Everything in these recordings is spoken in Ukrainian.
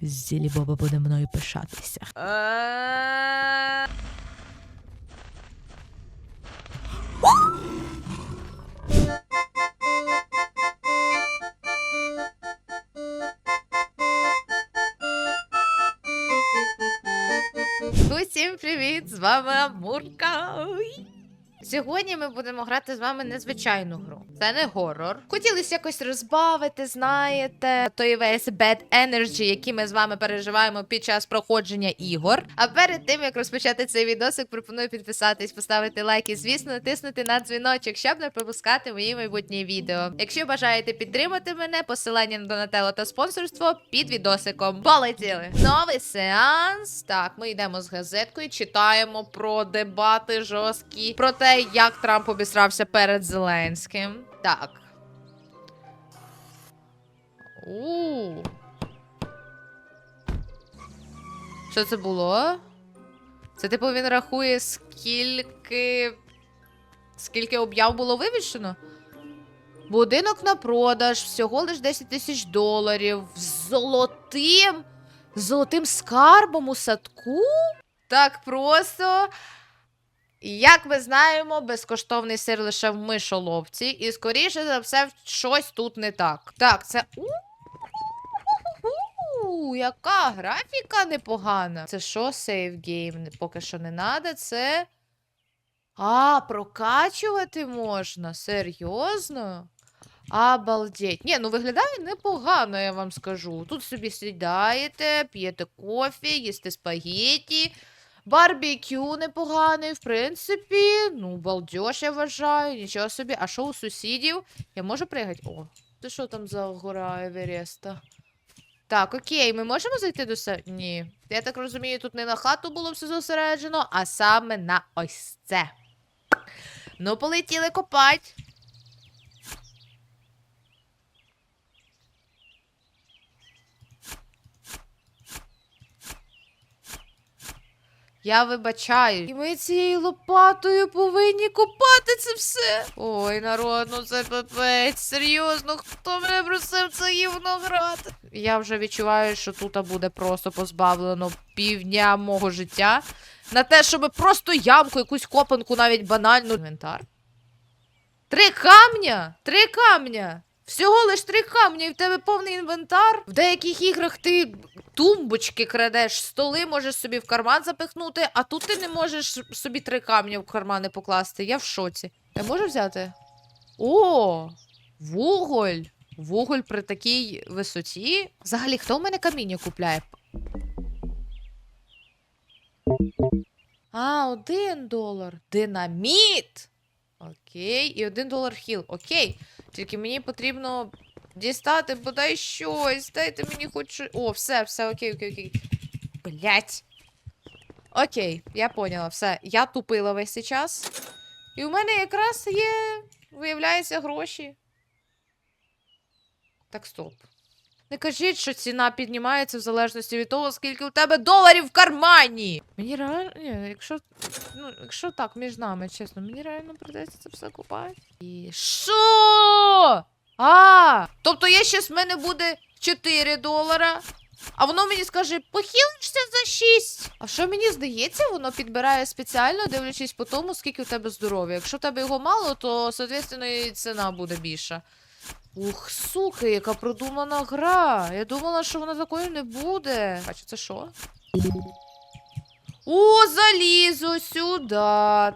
Зілі Боба буде мною пишатися. Усім привіт! З вами Амурка. Сьогодні ми будемо грати з вами незвичайну гру. Це не горор. Хотілося якось розбавити, знаєте, той весь bad energy, який ми з вами переживаємо під час проходження ігор. А перед тим як розпочати цей відосик, пропоную підписатись, поставити лайк і, звісно, натиснути на дзвіночок, щоб не пропускати мої майбутні відео. Якщо бажаєте підтримати мене, посилання на Донателло та спонсорство під відосиком. Полетіли! Новий сеанс. Так, ми йдемо з газеткою, читаємо про дебати жорсткі, про те, як Трамп обісрався перед Зеленським. Так. У. Що це було? Це типу він рахує, скільки. Скільки об'яв було вивішено? Будинок на продаж, всього лиш 10 тисяч доларів. З золотим. Золотим скарбом у садку? Так просто. Як ми знаємо, безкоштовний сир лише в мишоловці, і скоріше за все, щось тут не так. Так, це. У, яка графіка непогана. Це що, сейфгейм? Поки що не треба. Це. А, прокачувати можна. Серйозно? Обалдеть. Ні, ну виглядає непогано, я вам скажу. Тут собі сідаєте, п'єте кофе, їсте спагетті. Барбекю непоганий, в принципі. Ну, балдеж, я вважаю. Нічого собі. А що у сусідів? Я можу пригати? О, це що там за гора Евереста? Так, окей, ми можемо зайти до себе? Ні. Я так розумію, тут не на хату було все зосереджено, а саме на ось це. Ну, полетіли копать. Я вибачаю. І ми цією лопатою повинні копати це все. Ой, народ, ну це пипець. Серйозно, хто мене просив це гівно грати? Я вже відчуваю, що тут буде просто позбавлено півдня мого життя. На те, щоб просто ямку, якусь копанку, навіть банальну. Інвентар. Три камня! Три камня! Всього лиш три камня, і в тебе повний інвентар. В деяких іграх ти тумбочки крадеш, столи можеш собі в карман запихнути, а тут ти не можеш собі три камня в кармани покласти. Я в шоці. Я можу взяти? О, вуголь. Вуголь при такій висоті. Взагалі, хто в мене каміння купляє? А, один долар. Динаміт. Окей, і один долар хіл. Окей. Тільки мені потрібно дістати бодай щось. Дайте мені хоч. О, все, все, окей, окей, окей. Блять. Окей, я поняла, все. Я тупила весь цей час. І у мене якраз є, виявляється, гроші. Так, стоп. Не кажіть, що ціна піднімається в залежності від того, скільки у тебе доларів в кармані. Мені реально. Ні, якщо. Ну, якщо так, між нами, чесно, мені реально придеться це все купати. І. Що? А! Тобто є щас в мене буде 4 долара. А воно мені скаже, похилишся за 6. А що мені здається, воно підбирає спеціально, дивлячись по тому, скільки у тебе здоров'я. Якщо в тебе його мало, то, соответственно, і ціна буде більша. Ух, сука, яка продумана гра. Я думала, що вона такою не буде. Бачу, це що? О, залізо сюди.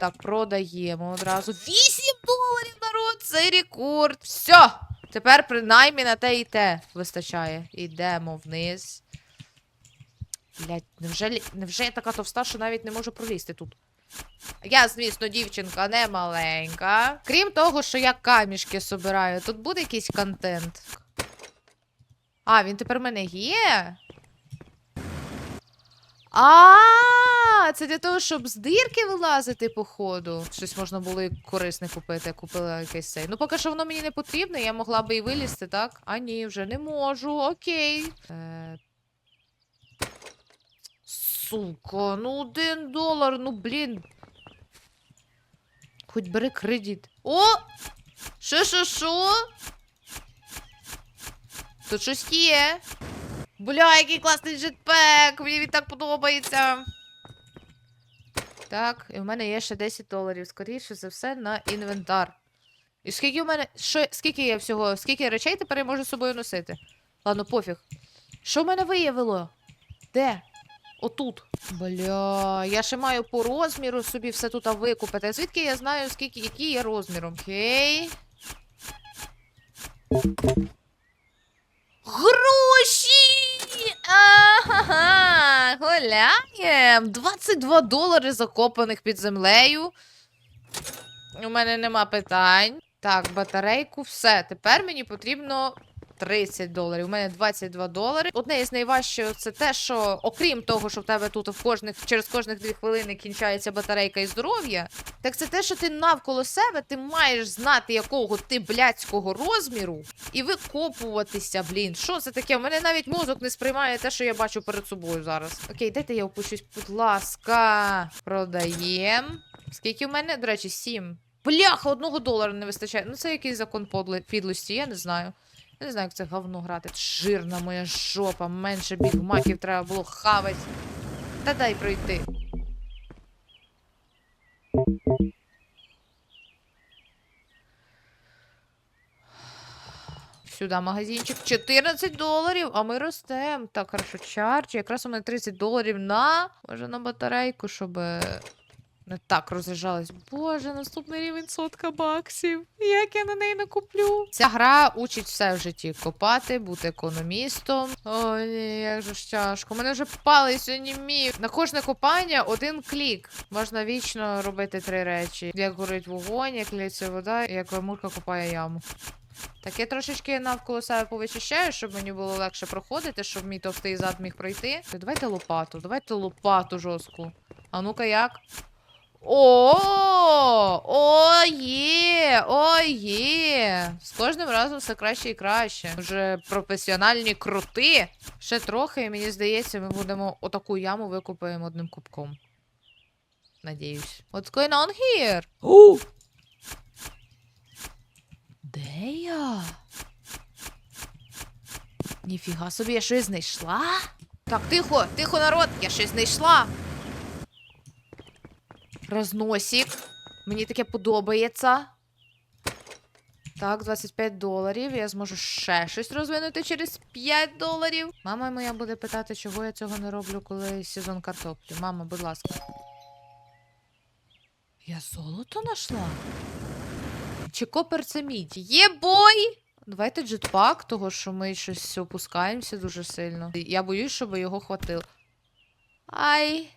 Так, продаємо одразу. 8 доларів, народ, це рекорд. Все. Тепер принаймні на те і те вистачає. Йдемо вниз. Блять, невже, невже я така товста, що навіть не можу пролізти тут? Я, звісно, дівчинка не маленька. Крім того, що я камішки собираю, тут буде якийсь контент. А, він тепер в мене є. А, це для того, щоб з дирки вилазити, походу. Щось можна було і корисне купити. Я купила якийсь цей. Ну, поки що воно мені не потрібне, я могла би і вилізти, так? А ні, вже не можу. Окей. Е... Сука, ну один долар, ну блін. Хоч бери кредит. О! Що, що, що? Тут щось є. Бля, який класний джетпек! Мені він так подобається. Так, і в мене є ще 10 доларів. Скоріше за все, на інвентар. І скільки у мене. Що, скільки є всього? Скільки речей тепер я можу з собою носити? Ладно, пофіг. Що в мене виявило? Де? Отут. Бля, я ще маю по розміру собі все тут викупити. Звідки я знаю, скільки, який є розміром? Окей. Гроші! Ага, гуляєм. 22 долари закопаних під землею. У мене нема питань. Так, батарейку, все. Тепер мені потрібно 30 доларів. У мене 22 долари. Одне із найважчого це те, що окрім того, що в тебе тут в кожних через кожних 2 хвилини кінчається батарейка і здоров'я, так це те, що ти навколо себе, ти маєш знати, якого ти блядського розміру, і викопуватися, блін. Що це таке? У мене навіть мозок не сприймає те, що я бачу перед собою зараз. Окей, дайте я опущусь, будь ласка. Продаєм. Скільки в мене? До речі, 7. Бляха, одного долара не вистачає. Ну, це якийсь закон підлості, я не знаю. Я не знаю, як це говно грати. Жирна моя жопа, менше бігмаків треба було хавати. Та дай пройти. Сюди магазинчик 14 доларів, а ми ростемо. Так, хорошо, чарч. Якраз у мене 30 доларів на. Може на батарейку, щоб не так роз'їжджалась. Боже, наступний рівень сотка баксів. Як я на неї накуплю? Ця гра учить все в житті: копати, бути економістом. Ой, ні, як же ж тяжко. Мене вже палець онімів. На кожне копання один клік. Можна вічно робити три речі: як горить вогонь, як лється вода, як лемурка копає яму. Так, я трошечки навколо себе повичищаю, щоб мені було легше проходити, щоб мій товстий зад міг пройти. Давайте лопату, давайте лопату жорстку. А ну-ка як? О, о, є, о, є. З кожним разом все краще і краще. Вже професіональні крути. Ще трохи, і мені здається, ми будемо отаку яму викупаємо одним кубком. Надіюсь. What's going on here? О! Де я? Ніфіга собі, я щось знайшла? Так, тихо, тихо, народ, я щось знайшла. Розносик. Мені таке подобається. Так, 25 доларів. Я зможу ще щось розвинути через 5 доларів. Мама моя буде питати, чого я цього не роблю, коли сезон картоплі. Мама, будь ласка. Я золото знайшла? Чи копер це мідь? Є бой! Давайте джетпак, того що ми щось опускаємося дуже сильно. Я боюсь, щоб його хватило. Ай.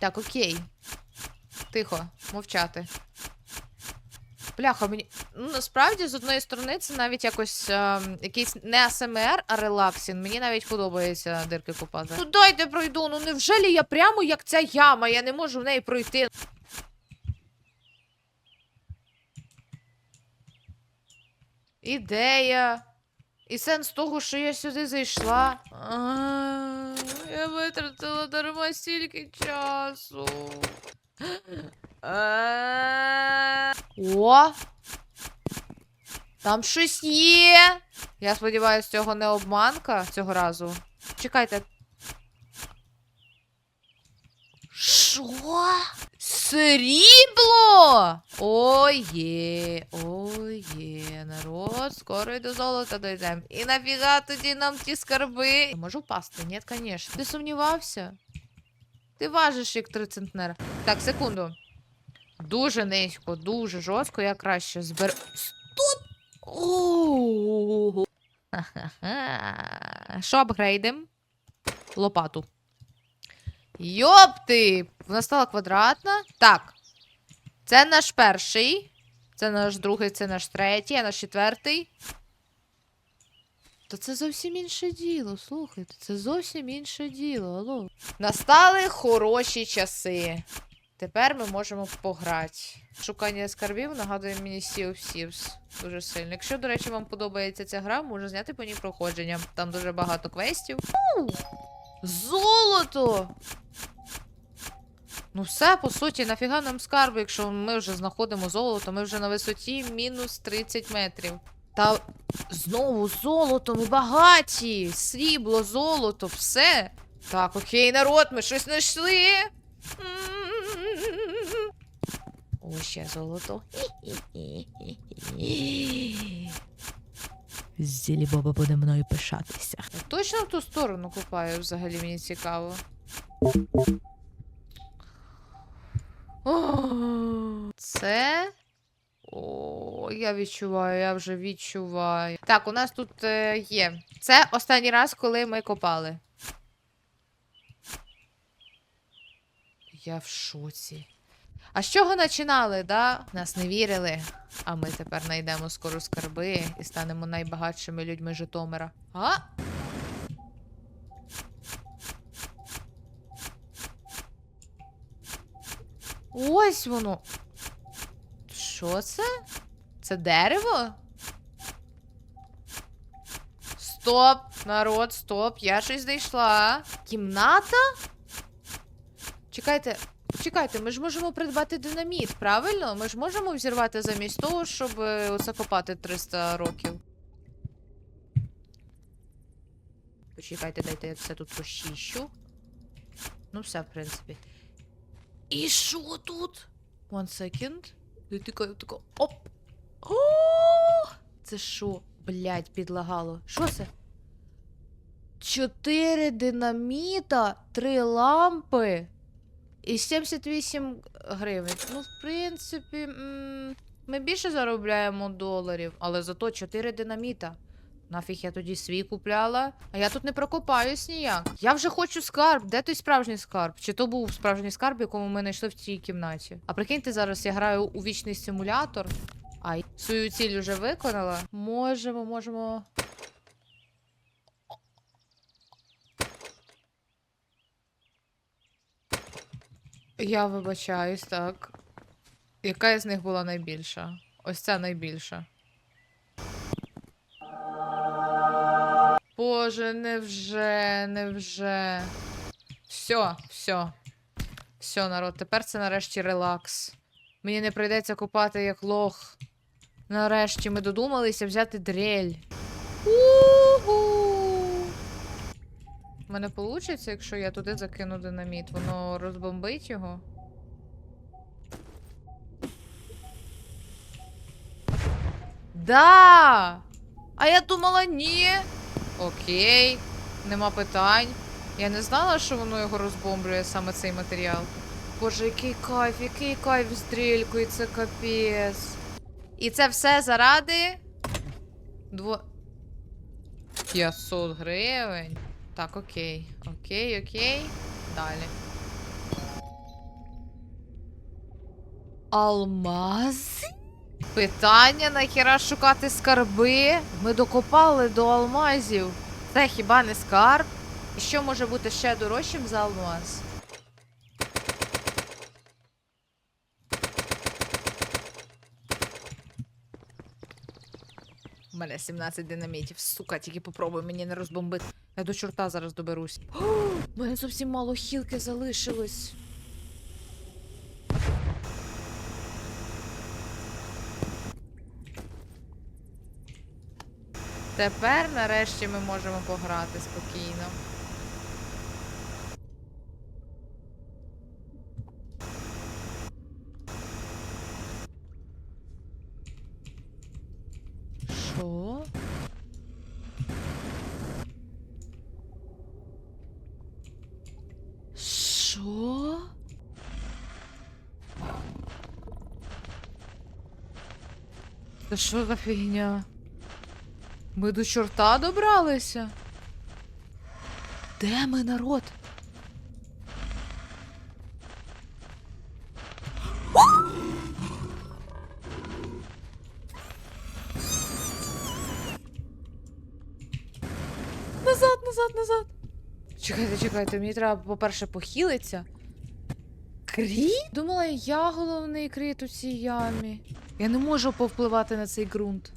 Так, окей. Тихо, мовчати. Бляха, мені. Ну, насправді, з одної сторони, це навіть якось ем, якийсь не АСМР, а релаксін. Мені навіть подобається дирки купати. Ну дайте пройду. Ну невже я прямо як ця яма? Я не можу в неї пройти. Ідея. І сенс того, що я сюди зайшла. А, Я витратила дарма стільки часу. О! Там щось є. Я сподіваюся, цього не обманка цього разу. Чекайте. Що? Срібло! Ой є, ой є, народ, скоро й до золота дойдемо. І нафіга тоді нам ті скарби? Можу впасти? Ні, звісно. Ти сумнівався? Ти важиш як три центнера. Так, секунду. Дуже низько, дуже жорстко, я краще збер. Стоп! Що апгрейдим? Лопату. Йопти! Вона стала квадратна. Так. Це наш перший. Це наш другий, це наш третій, а наш четвертий. Та це зовсім інше діло, слухайте, це зовсім інше діло. Алло. Настали хороші часи. Тепер ми можемо пограти. Шукання скарбів нагадує мені Sea of Thieves дуже сильно. Якщо, до речі, вам подобається ця гра, можна зняти по ній проходження. Там дуже багато квестів. Золото! Ну все, по суті, нафіга нам скарби, якщо ми вже знаходимо золото, ми вже на висоті мінус 30 метрів. Та знову золото, ми багаті. Срібло, золото, все. Так, окей, народ, ми щось знайшли. О, ще золото. Зілі Боба буде мною пишатися. Точно в ту сторону купаю, взагалі мені цікаво. Це. О, я відчуваю, я вже відчуваю. Так, у нас тут е, є. Це останній раз, коли ми копали. Я в шоці. А з чого починали, да? Нас не вірили. А ми тепер знайдемо скоро скарби і станемо найбагатшими людьми Житомира. А? Ось воно. Що це? Це дерево? Стоп, народ, стоп, я щось знайшла. Кімната? Чекайте, чекайте, ми ж можемо придбати динаміт, правильно? Ми ж можемо взірвати замість того, щоб е, оце копати 300 років. Почекайте, дайте я це тут розчищу. Ну, все, в принципі. І що тут? One second. Я тикаю, тако. Оп! О! Це що? Блять, підлагало. Що це? Чотири динаміта, три лампи і 78 гривень. Ну, в принципі, ми більше заробляємо доларів, але зато 4 динаміта. Нафіг я тоді свій купляла, а я тут не прокопаюсь ніяк. Я вже хочу скарб. Де той справжній скарб? Чи то був справжній скарб, якому ми знайшли в цій кімнаті? А прикиньте, зараз я граю у вічний симулятор. Ай, свою ціль вже виконала. Можемо, можемо. Я вибачаюсь, так. Яка із них була найбільша? Ось ця найбільша. Боже, невже, невже. Все, все. Все, народ, тепер це нарешті релакс. Мені не прийдеться купати як лох. Нарешті ми додумалися взяти дрель. У мене вийде, якщо я туди закину динаміт, воно розбомбить його. Да! А я думала, ні. Окей, нема питань. Я не знала, що воно його розбомблює саме цей матеріал. Боже, який кайф, який кайф з дрелькою, це капець. І це все заради. Дво. 500 гривень. Так, окей. Окей, окей. Далі. Алмази? Питання, нахіра шукати скарби? Ми докопали до алмазів. Це хіба не скарб? І що може бути ще дорожчим за алмаз? Мене 17 динамітів. Сука, тільки попробуй мені не розбомбити. Я до чорта зараз доберусь. У мене зовсім мало хілки залишилось. Тепер нарешті ми можемо пограти спокійно. Що? Що? Це що за фігня? Ми до чорта добралися? Де ми, народ? Чекайте, мені треба, по-перше, похилитися. Кріт? Думала, я головний кріт у цій ямі. Я не можу повпливати на цей ґрунт.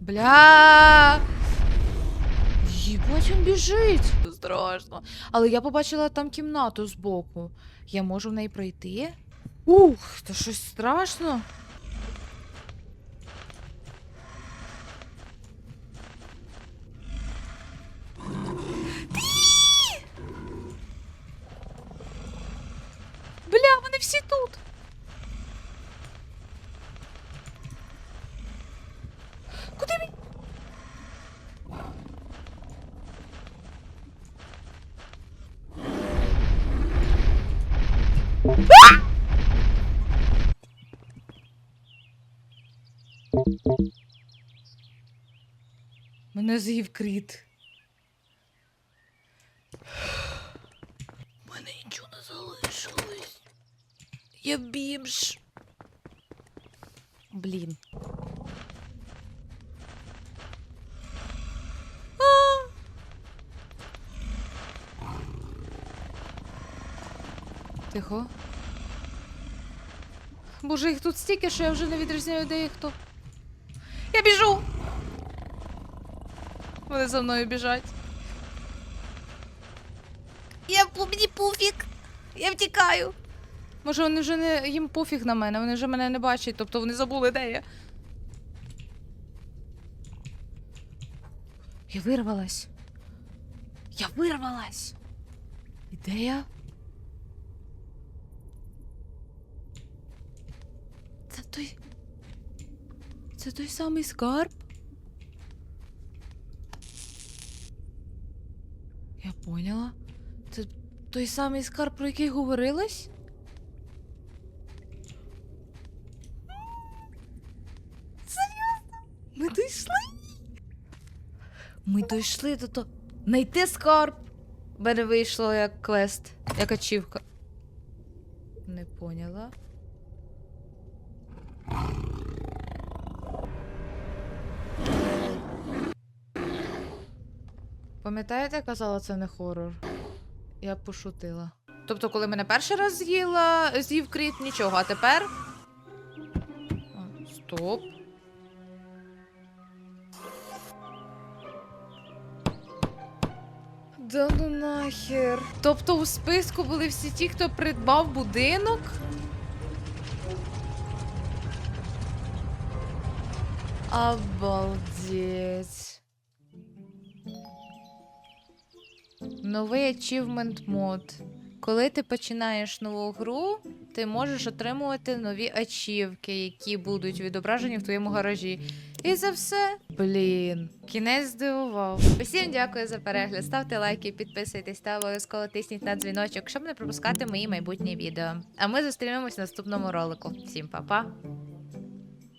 Бля. Їбать, він біжить. Страшно. Але я побачила там кімнату збоку. Я можу в неї пройти? Ух, та щось страшно. Всі тут? Куди він? Мене з'їв кріт. У мене нічого не залишилось. Я бімж. Блін. Тихо. Боже, їх тут стільки, що я вже не відрізняю, де їх хто. Я біжу! Вони за мною біжать. Я мені пофіг. Я втікаю. Може, вони вже не їм пофіг на мене, вони вже мене не бачать, тобто вони забули, де я. Я вирвалась. Я вирвалась. І де я? Це той. Це той самий скарб? Я поняла. Це той самий скарб, про який говорилось? Серйозно? Ми дійшли? Ми дійшли до того. Найти скарб. В мене вийшло як квест, як ачівка. Не поняла. Пам'ятаєте, я казала, це не хорор? Я пошутила. Тобто, коли мене перший раз з'їла, з'їв кріт, нічого, а тепер. Стоп. Да ну нахер. Тобто у списку були всі ті, хто придбав будинок? Обалдеть. Новий ачівмент мод. Коли ти починаєш нову гру, ти можеш отримувати нові ачівки, які будуть відображені в твоєму гаражі. І за все. Блін, кінець здивував. Усім дякую за перегляд. Ставте лайки, підписуйтесь та обов'язково тисніть на дзвіночок, щоб не пропускати мої майбутні відео. А ми зустрінемось в наступному ролику. Всім па-па!